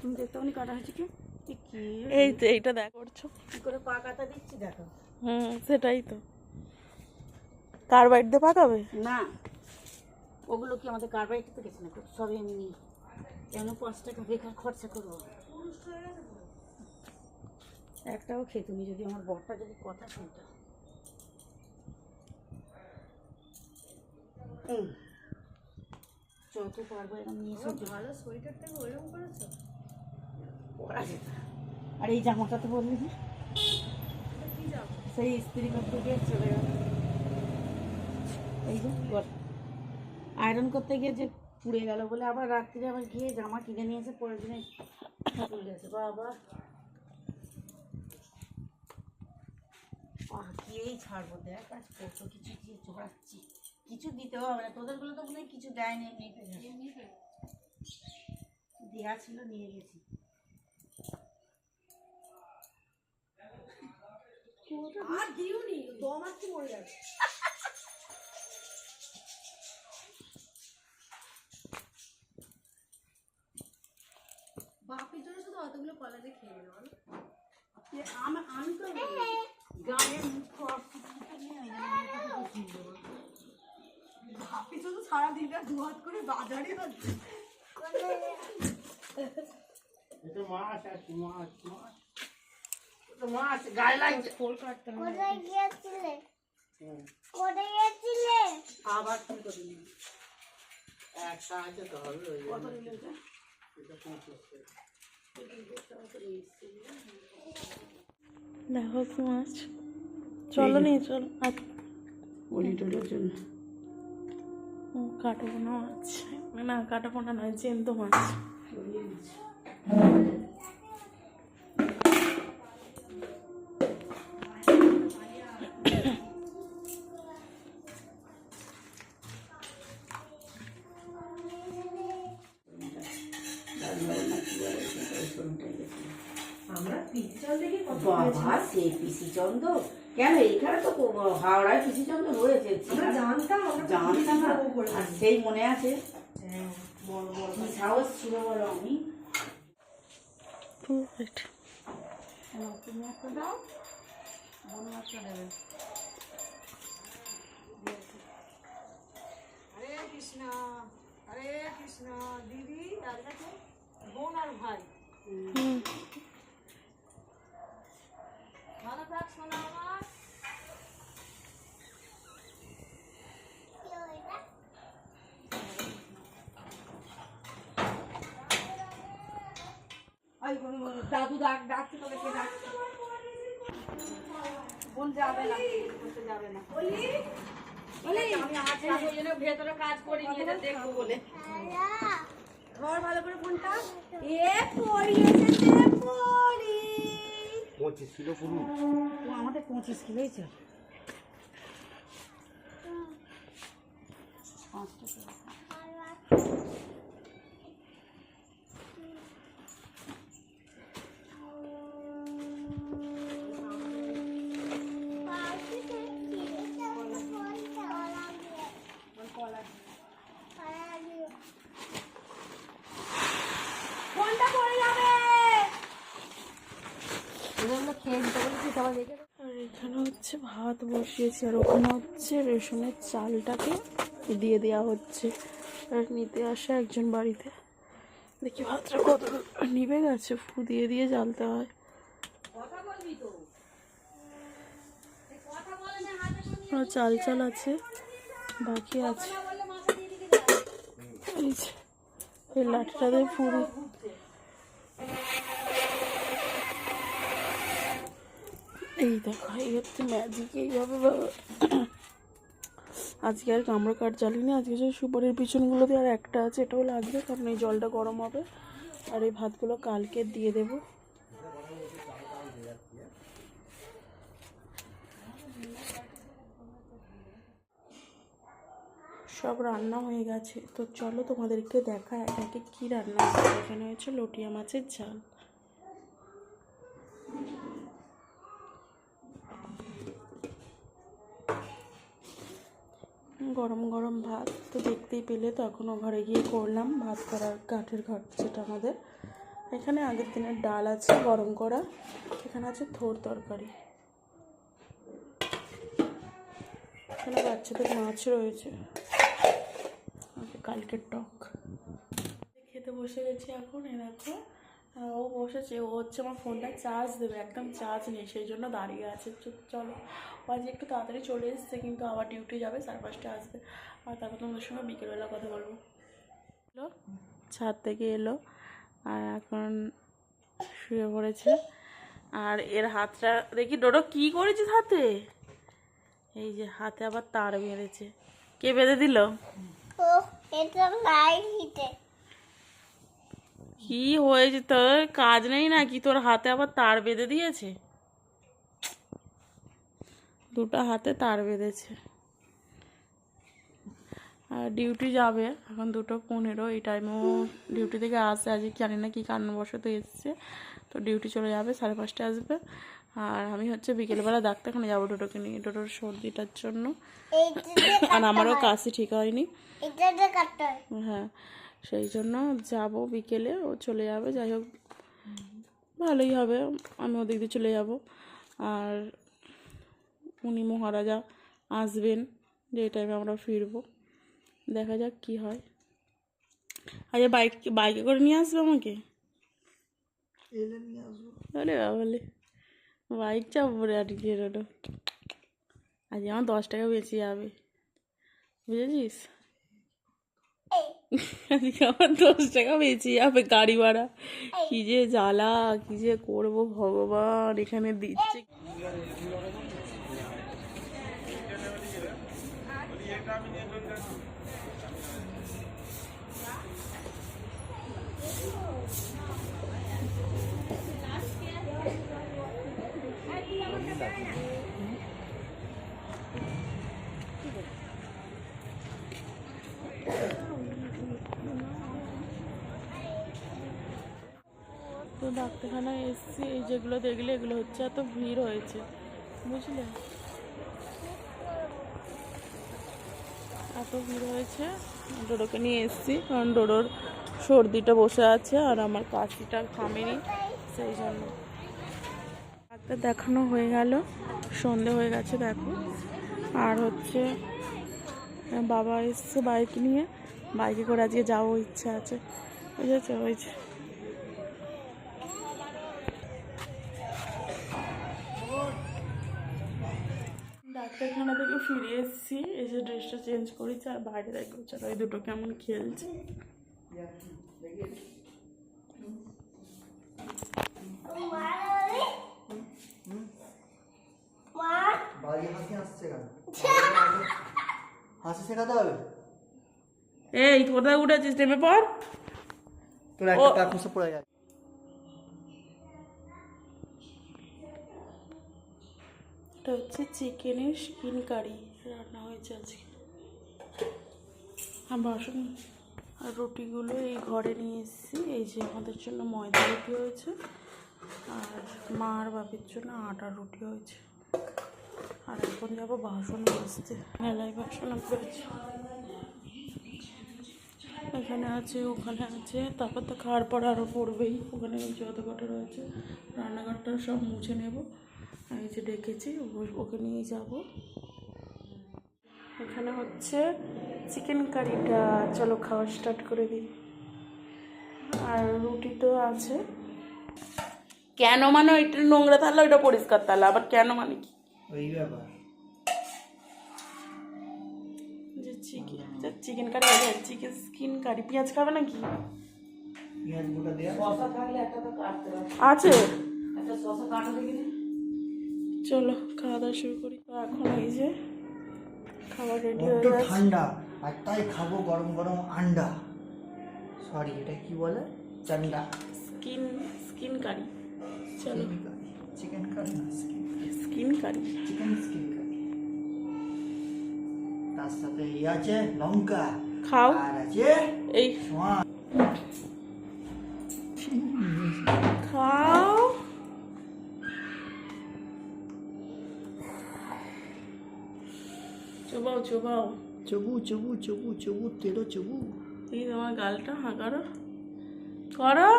তুমি দেখতে পানি কাটা হয়েছে কি? এই তো এইটা দেখ করছ। কি করে পা কাটা দিচ্ছি দেখো। হুম সেটাই তো। কার বাড়িতে পাকাবে? না ওগুলো কি আমাদের কারবাইটিতে গেছে না সব এমনি। কেন পাঁচ টাকা বেকার খরচা করব? একটাও খেতুনি যদি আমার বরটা যদি কথা শুনতো। হুম। যত পারব এরকম নিয়ে এসে ভালো সোয়েটারটাকে ওরকম করেছ? আর এই জামাটা তো বললি সেই স্ত্রী চলে গেল। এই আয়রন করতে গিয়ে যে পুড়ে গেল বলে আবার রাত্রিরে আবার গিয়ে জামা কিনে নিয়ে এসে পরের দিনে চলে গেছে। ছাড়বো? দেখ কত কিছু দিয়ে কিছু দিতেও হবে না। তোদেরগুলো তো মনে কিছু দেওয়া ছিল, নিয়ে গেছি। আর দিওনি দম আজকে মরে যাবে। বাপির জন্য শুধু অতগুলো কলা দিয়ে খেয়ে নেব আমি আমি তো গায়ের মুখ আমি তোকে বুঝিয়ে দেবো। বাপি শুধু সারা দু হাত করে বাজারে হচ্ছে। এটা মাছ আছে মাছ মাছ। মাছ গায়ে লাগছে ফোল কাটতে হবে। কোথায় গিয়েছিলে? কোথায় গিয়েছিলে? আবার ফোন করে নিন একটা আছে তো হবে কত। দেখো কি মাছ। চলো নিয়ে চলো। আচ্ছা ওলি টোলের জন্য। কাটা পোনা মাছ না কাটা পোনা নয় জ্যান্ত মাছ। বাবা সে পিসি চন্দ্র কেন? এইখানে তো হাওড়ায় পিসি চন্দ্র রয়েছে। জানতাম জানতাম। না আর সেই মনে আছে? হ্যাঁ সাহস ছিল বলো আমি? তুমি একটা দাও। বোন একটা দেবে। হরে কৃষ্ণ হরে কৃষ্ণ। দিদি আর বোন আর ভাই হুম ভালো থাক শোনা আমার ওই বোন- দাদু ডাক ডাকছে তোকে ডাকছে বোন যাবে না। যাবে আমি আজ ভেতরে কাজ এটা দেখব বলে। ধর ভালো করে ফোনটা এ পড়ি এসেছে পড়ি। পঁচিশ কিলো পুরো আমাদের পঁচিশ কিলোই চাই এখানে হচ্ছে ভাত বসিয়েছি আর ওখানে হচ্ছে রেশনের চালটাকে দিয়ে দেওয়া হচ্ছে আর নিতে আসে একজন বাড়িতে। দেখি ভাতটা কত নিভে গেছে ফু দিয়ে দিয়ে জ্বালতে হয়। চাল চাল আছে, বাকি আছে। এই লাঠিটা দিয়ে ফুড়ি এই দেখো, এই হচ্ছে ম্যাজিক এইভাবে আজকে আর কামড় কাঠ জ্বালিনি, আজকে যে সুপারির পিছনগুলোতে আর একটা আছে, এটাও লাগবে, কারণ এই জলটা গরম হবে। আর এই ভাতগুলো কালকে দিয়ে দেবো। সব রান্না হয়ে গেছে। তো চলো তোমাদেরকে দেখা একে একে কী রান্না এখানে হয়েছে লটিয়া মাছের ঝাল। গরম গরম ভাত তো দেখতেই পেলে, তো এখনও ঘরে গিয়ে করলাম ভাত করার কাঠের ঘর যেটা আমাদের। এখানে আগের দিনের ডাল আছে, গরম করা। এখানে আছে থোর তরকারি। এখানে বাচ্চাদের মাছ রয়েছে। কালকের টক। খেতে বসে গেছি এখন, এ দেখো। আর ও বসেছে। ও হচ্ছে আমার ফোনটা চার্জ দেবে একদম চার্জ নেই সেই জন্য দাঁড়িয়ে আছে। চ- চলো। ও আজ একটু তাড়াতাড়ি চলে এসছে কিন্তু আবার ডিউটি যাবে সাড়ে পাঁচটা আসবে। আর তারপর তোমাদের সঙ্গে বিকেলবেলা কথা বলব। এলো ছাদ থেকে এলো আর এখন শুয়ে পড়েছে। আর এর হাতটা দেখি ডোডো কি করেছিস হাতে? এই যে হাতে আবার তার বেঁধেছে কে বেঁধে দিল? ও এটা লাইট হিটে। কি হয়েছে তোর? কাজ নেই নাকি? তোর হাতে আবার তার বেঁধে দিয়েছে? দুটো হাতে তার বেঁধেছে। আর ডিউটি যাবে। এখন দুটো পনেরো এই টাইমেও ডিউটি থেকে আসে। আজকে জানি না কী কারণবশত এসছে। তো ডিউটি চলে যাবে সাড়ে পাঁচটা আসবে। আর আমি হচ্ছে বিকেলবেলা ডাক্তারখানে যাব টোটোকে নিয়ে টোটোর সর্দিটার জন্য। আর আমারও কাশি ঠিক হয়নি। হয়। হ্যাঁ। সেই জন্য যাব বিকেলে ও চলে যাবে। যাই হোক ভালোই হবে আমি ওদিক দিয়ে চলে যাব। আর উনি মহারাজা আসবেন যে টাইমে আমরা ফিরবো। দেখা যাক কি হয়। আচ্ছা বাইক বাইকে করে নিয়ে আসবে আমাকে? এলে নিয়ে আসব। বলে বলে বাইক চাপবো রে আজকে রোডো আজ আমার দশ টাকা বেঁচে যাবে। বুঝেছিস? আজকে আমার দশ টাকা বেঁচে যাবে গাড়ি ভাড়া। কি যে জ্বালা কি যে করব ভগবান এখানে দিচ্ছে। ডাক্তারখানায় এসেছি, এই যেগুলো দেখলে এগুলো হচ্ছে এত ভিড় হয়েছে। বুঝলে? এত ভিড় হয়েছে। ডোডোকে নিয়ে এসেছি, কারণ ডোডোর সর্দিটা বসে আছে আর আমার কাশিটা খামেনি সেই জন্য। ডাক্তার দেখানো হয়ে গেল, সন্ধে হয়ে গেছে দেখো। আর হচ্ছে, বাবা এসছে বাইক নিয়ে, বাইকে করে আজকে যাব ইচ্ছা আছে। বুঝেছ? ওই যে ডাক্তারখানা থেকে ফিরে এসেছি। এসে ড্রেসটা চেঞ্জ করেছি আর বাইরে দেখো চলো এই দুটো কেমন খেলছে। হাসি শেখাতে হবে? এই কোথায় উঠেছিস? নেমে পর তোর একটা পড়ে গেছে। এটা হচ্ছে চিকেনের স্কিন কারি। রান্না হয়েছে আজকে। আর বাসন আর রুটিগুলো এই ঘরে নিয়ে এসেছি। এই যে আমাদের জন্য ময়দা রুটি হয়েছে আর মা আর বাপের জন্য আটার রুটি হয়েছে। আর এখন যাব বাসন মাজতে। মেলায় বাসন পেয়েছি এখানে আছে, ওখানে আছে, তারপর তো খাওয়ার পর আরও পড়বেই। ওখানে যত কটা রয়েছে, রান্নাঘরটা সব মুছে নেব। আমি যে ডেকেছি ও- ওকে নিয়ে যাব। এখানে হচ্ছে চিকেন কারিটা চলো খাওয়া স্টার্ট করে দিই। আর রুটি তো আছে। কেন মানে ওইটা নোংরা থালা ওইটা পরিষ্কার থালা আবার কেন মানে কি? ওই ব্যাপার। যে চিকেন চিকেন কারি আছে চিকেন স্কিন কারি পেঁয়াজ খাবে নাকি? পেঁয়াজ গোটা দেওয়া আছে। চলো খাওয়া দাওয়া শুরু করি। তো এখন এই যে খাবার রেডি হয়ে গেছে। ঠান্ডা আর তাই খাব গরম গরম আন্ডা। সরি এটা কি বলে? চান্ডা। Skin skin curry. চলো। চিকেন কারি না skin curry. Chicken skin curry তার সাথে এই আছে লঙ্কা। খাও। আর আছে এই। সোয়া। চোবাও চবু চবু চবু চবু তেরো চবু এই তোমার গালটা হাঁ করো। করো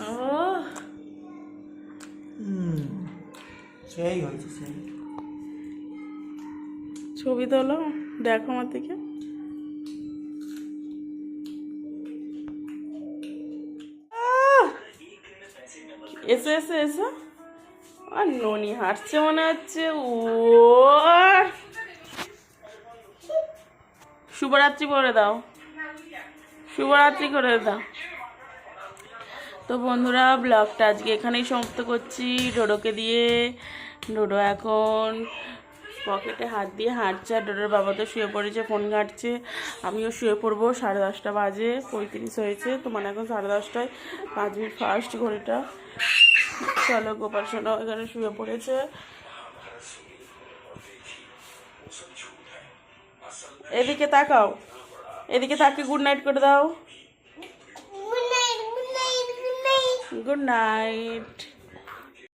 ও সেই হয়েছে সেই। ছবি তোলো দেখো আমার দিকে। এসে এসো এসো। আর ননি হাঁটছে মনে হচ্ছে। ও শুভরাত্রি করে দাও। শুভরাত্রি করে দাও। তো বন্ধুরা, ব্লগটা আজকে এখানেই সমাপ্ত করছি। ডোডোকে দিয়ে, ডোডো এখন পকেটে হাত দিয়ে হাঁটছে আর ডোডোর বাবা তো শুয়ে পড়েছে, ফোন ঘাঁটছে। আমিও শুয়ে পড়ব, সাড়ে দশটা বাজে, পঁয়ত্রিশ হয়েছে। তোমার এখন সাড়ে দশটায় পাঁচ মিনিট ফার্স্ট ঘড়িটা। চলো গোপাল সোনাও এখানে শুয়ে পড়েছে। এদিকে তাকাও। এদিকে তাকে গুড নাইট করে দাও। Good night